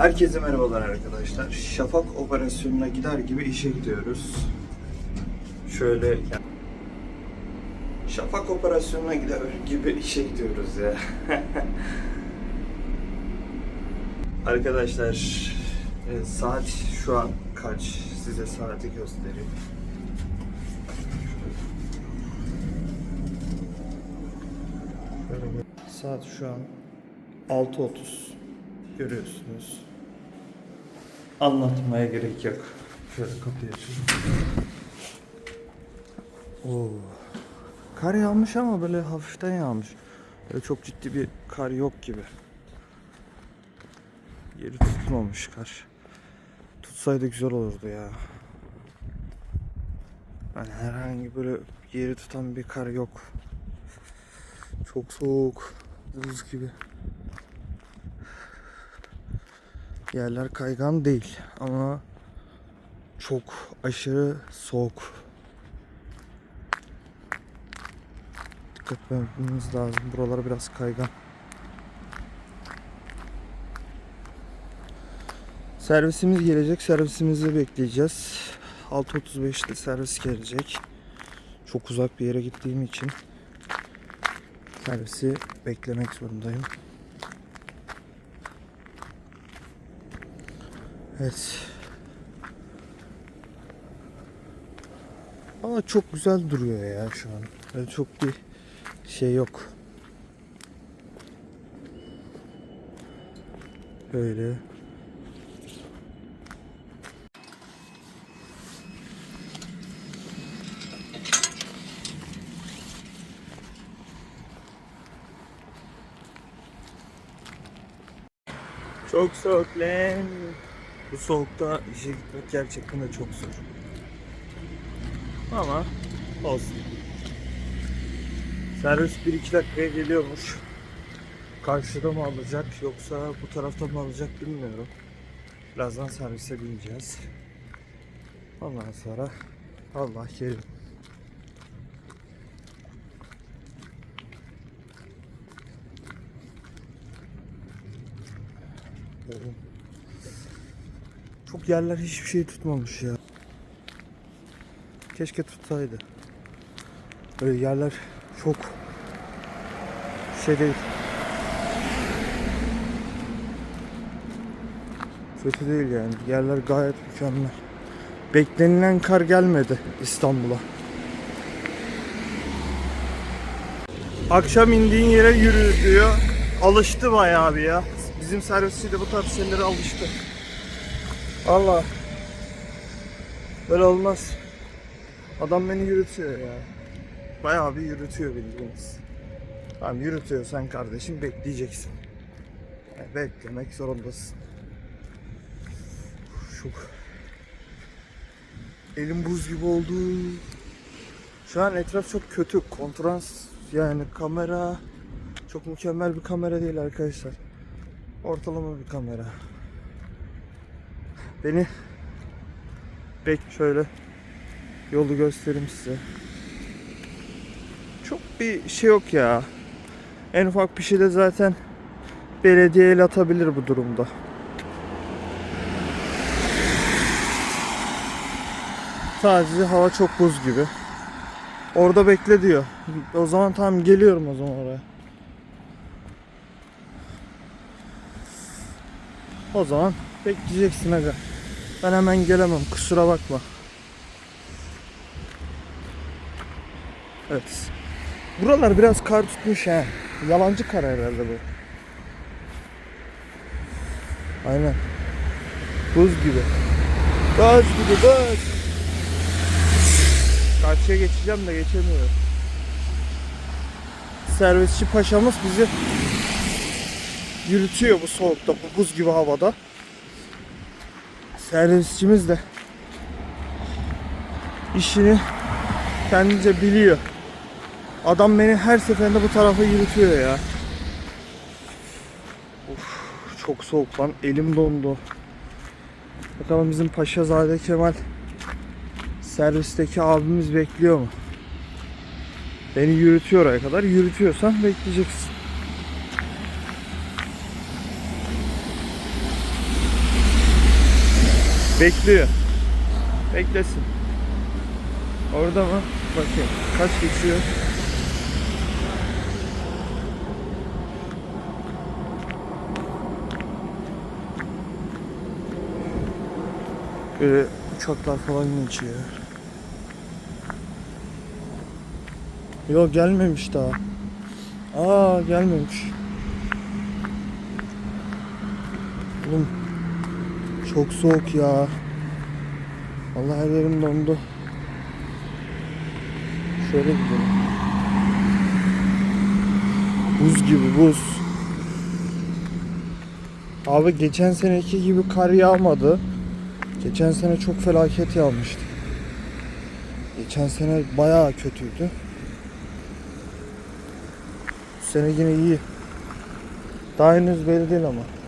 Herkese merhabalar arkadaşlar. Şafak operasyonuna gider gibi işe gidiyoruz. Şöyle Şafak operasyonuna gider gibi işe gidiyoruz ya. arkadaşlar e, saat şu an kaç? Size saati göstereyim. Saat şu an 6.30 görüyorsunuz. Anlatmaya gerek yok. Şöyle kapıyı açalım. Oo. Kar yağmış ama böyle hafiften yağmış. Böyle çok ciddi bir kar yok gibi. Yeri tutmamış kar. Tutsaydı güzel olurdu ya. Yani herhangi böyle yeri tutan bir kar yok. Çok soğuk. Buz gibi. Yerler kaygan değil ama çok aşırı soğuk. Dikkat etmemiz lazım. Buralar biraz kaygan. Servisimiz gelecek. Servisimizi bekleyeceğiz. 6.35'te servis gelecek. Çok uzak bir yere gittiğim için servisi beklemek zorundayım. Evet. Ama çok güzel duruyor ya şu an. Böyle çok bir şey yok. Böyle. Çok soğuk lan. Bu soğukta işe gitmek gerçekten de çok zor. Ama olsun. Servis 1-2 dakikaya geliyormuş. Karşıda mı alacak yoksa bu tarafta mı alacak bilmiyorum. Birazdan servise bineceğiz. Ondan sonra Allah kerim. Oğlum. Çok yerler hiçbir şey tutmamış ya. Keşke tutsaydı. Böyle yerler çok şey değil. Kötü değil yani. Yerler gayet mükemmel. Beklenilen kar gelmedi İstanbul'a. Akşam indiğin yere yürü diyor. Alıştı bayağı bir ya. Bizim servisçi de bu tarz şeylere alıştı. Allah. Böyle olmaz. Adam beni yürütüyor ya. Bayağı bir yürütüyor bildiğiniz. Tamam yürütüyorsan kardeşim bekleyeceksin. Yani beklemek zorundasın. Çok elim buz gibi oldu. Şu an etraf çok kötü. Kontrast yani kamera çok mükemmel bir kamera değil arkadaşlar. Ortalama bir kamera. Beni bek şöyle yolu göstereyim size. Çok bir şey yok ya. En ufak bir şey de zaten belediye el atabilir bu durumda. Sadece hava çok buz gibi. Orada bekle diyor. O zaman tamam geliyorum o zaman oraya. O zaman bekleyeceksin aga. Ben hemen gelemem kusura bakma. Evet. Buralar biraz kar tutmuş ha. Yalancı kar herhalde bu. Aynen. Buz gibi. Buz gibi buz. Karşıya geçeceğim de geçemiyorum. Servisçi paşamız bizi yürütüyor bu soğukta, bu buz gibi havada. Servisçimiz de işini kendince biliyor. Adam beni her seferinde bu tarafa yürütüyor ya. Of, çok soğuk lan. Elim dondu. Bakalım bizim Paşazade Kemal servisteki abimiz bekliyor mu? Beni yürütüyor oraya kadar. Yürütüyorsan bekleyeceksin. Bekliyor. Beklesin. Orada mı? Bakayım. Kaç geçiyor? Böyle uçaklar falan geçiyor. Yok gelmemiş daha. Aa gelmemiş. Oğlum çok soğuk ya. Allah her yerim dondu. Şöyle gidelim. Buz gibi buz. Abi geçen seneki gibi kar yağmadı. Geçen sene çok felaket yağmıştı. Geçen sene bayağı kötüydü. Bu sene yine iyi. Daha henüz belli değil ama.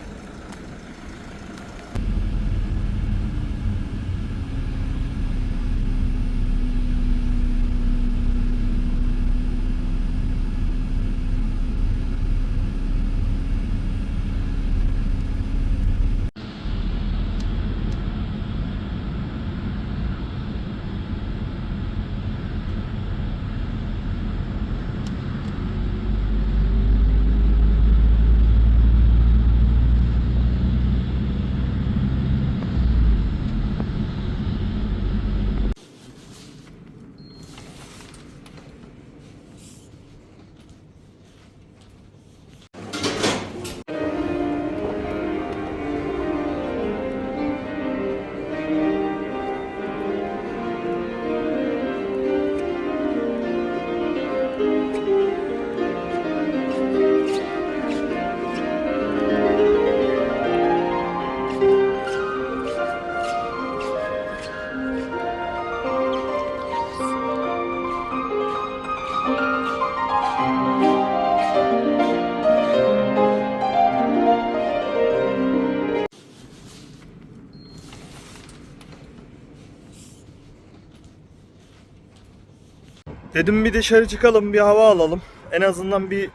Dedim bir dışarı çıkalım, bir hava alalım. En azından bir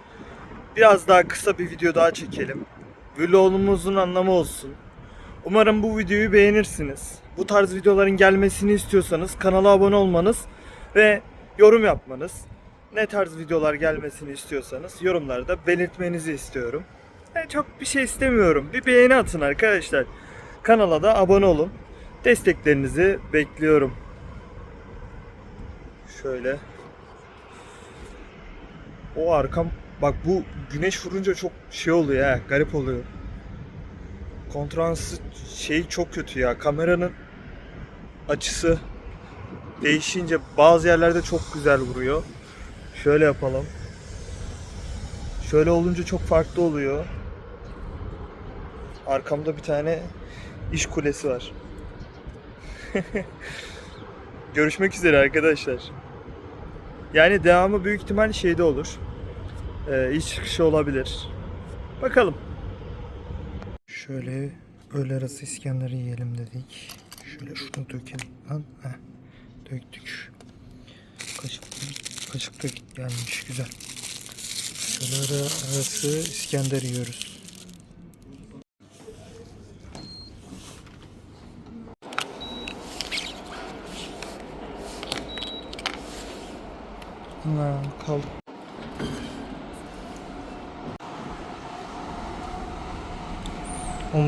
biraz daha kısa bir video daha çekelim. Vlogumuzun anlamı olsun. Umarım bu videoyu beğenirsiniz. Bu tarz videoların gelmesini istiyorsanız kanala abone olmanız ve yorum yapmanız. Ne tarz videolar gelmesini istiyorsanız yorumlarda belirtmenizi istiyorum. Ben çok bir şey istemiyorum. Bir beğeni atın arkadaşlar. Kanala da abone olun. Desteklerinizi bekliyorum. Şöyle. O arkam bak bu güneş vurunca çok şey oluyor ya garip oluyor. Kontransı şey çok kötü ya kameranın açısı değişince bazı yerlerde çok güzel vuruyor. Şöyle yapalım. Şöyle olunca çok farklı oluyor. Arkamda bir tane iş kulesi var. Görüşmek üzere arkadaşlar. Yani devamı büyük ihtimal şeyde olur. Ee, iş çıkışı olabilir. Bakalım. Şöyle öğle arası İskender'i yiyelim dedik. Şöyle şunu dökelim lan. Heh. Döktük. Kaşık, kaşık da gelmiş güzel. Öğle arası İskender yiyoruz. Ha, kaldı.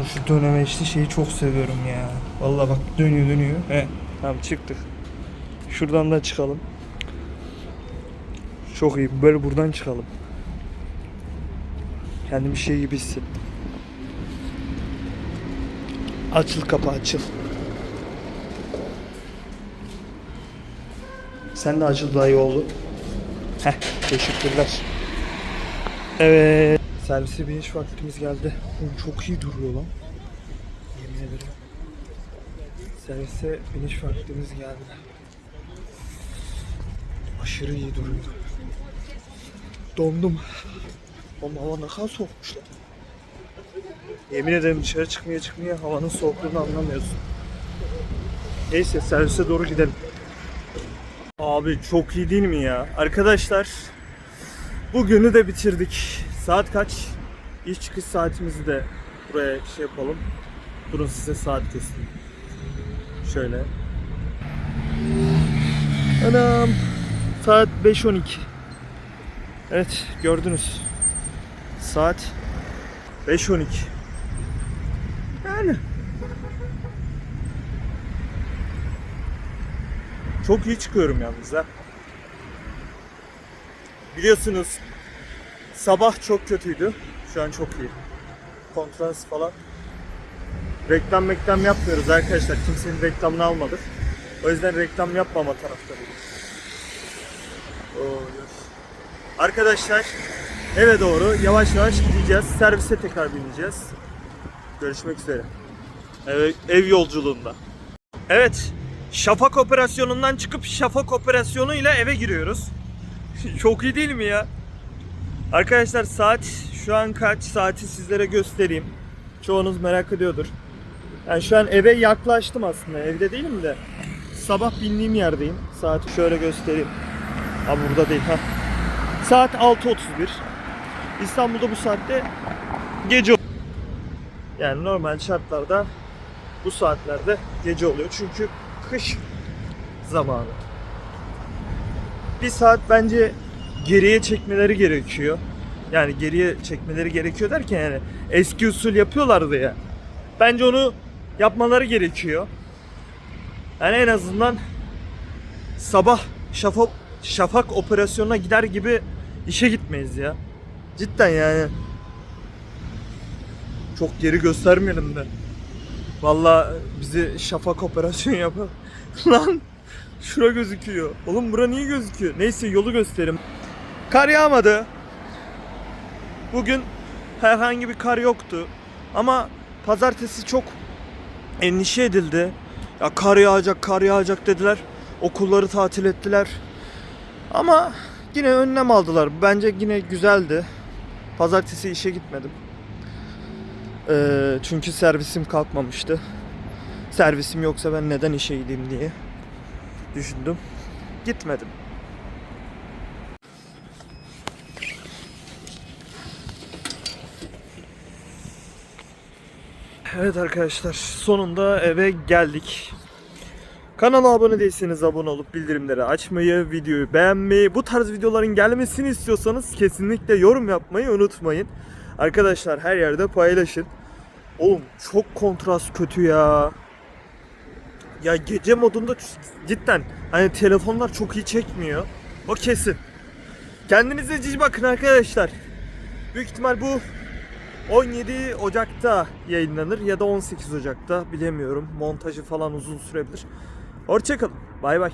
Oğlum şu dönemeçli şeyi çok seviyorum ya. Vallahi bak dönüyor dönüyor. He. Tamam çıktık. Şuradan da çıkalım. Çok iyi. Böyle buradan çıkalım. Kendimi şey gibi hissettim. Açıl kapı açıl. Sen de açıl daha iyi oldu. Heh, teşekkürler. Evet. Servise biniş vaktimiz geldi. Oğlum çok iyi duruyor lan. Yemin ederim. Servise biniş vaktimiz geldi. Aşırı iyi duruyor. Dondum. Oğlum hava ne kadar soğukmuş lan. Yemin ederim dışarı çıkmaya çıkmaya havanın soğukluğunu anlamıyorsun. Neyse servise doğru gidelim. Abi çok iyi değil mi ya? Arkadaşlar bugünü de bitirdik. Saat kaç? İş çıkış saatimizi de buraya şey yapalım. Durun size saat göstereyim. Şöyle. Anam. Saat 5.12. Evet gördünüz. Saat 5.12. Yani. Çok iyi çıkıyorum yalnız ha. Biliyorsunuz sabah çok kötüydü. Şu an çok iyi. Kontrast falan. Reklam reklam yapmıyoruz arkadaşlar. Kimsenin reklamını almadık. O yüzden reklam yapmama taraftarıyız. Arkadaşlar eve doğru yavaş yavaş gideceğiz. Servise tekrar bineceğiz. Görüşmek üzere. Ev, ev yolculuğunda. Evet. Şafak operasyonundan çıkıp şafak operasyonuyla eve giriyoruz. Çok iyi değil mi ya? Arkadaşlar saat şu an kaç saati sizlere göstereyim. Çoğunuz merak ediyordur. Yani şu an eve yaklaştım aslında. Evde değilim de. Sabah bindiğim yerdeyim. Saati şöyle göstereyim. Ha burada değil ha. Saat 6.31. İstanbul'da bu saatte gece yani normal şartlarda bu saatlerde gece oluyor. Çünkü kış zamanı. Bir saat bence geriye çekmeleri gerekiyor. Yani geriye çekmeleri gerekiyor derken yani eski usul yapıyorlardı ya. Bence onu yapmaları gerekiyor. Yani en azından sabah şafak, şafak operasyonuna gider gibi işe gitmeyiz ya. Cidden yani. Çok geri göstermeyelim de. Vallahi bizi şafak operasyonu yapar. Lan şura gözüküyor. Oğlum bura niye gözüküyor? Neyse yolu göstereyim. Kar yağmadı. Bugün herhangi bir kar yoktu. Ama pazartesi çok endişe edildi. Ya kar yağacak, kar yağacak dediler. Okulları tatil ettiler. Ama yine önlem aldılar. Bence yine güzeldi. Pazartesi işe gitmedim. Ee, çünkü servisim kalkmamıştı. Servisim yoksa ben neden işe gideyim diye düşündüm. Gitmedim. Evet arkadaşlar sonunda eve geldik. Kanala abone değilseniz abone olup bildirimleri açmayı, videoyu beğenmeyi, bu tarz videoların gelmesini istiyorsanız kesinlikle yorum yapmayı unutmayın. Arkadaşlar her yerde paylaşın. Oğlum çok kontrast kötü ya. Ya gece modunda cidden hani telefonlar çok iyi çekmiyor. O kesin. Kendinize cici bakın arkadaşlar. Büyük ihtimal bu 17 Ocak'ta yayınlanır ya da 18 Ocak'ta bilemiyorum. Montajı falan uzun sürebilir. Hoşçakalın. Bay bay.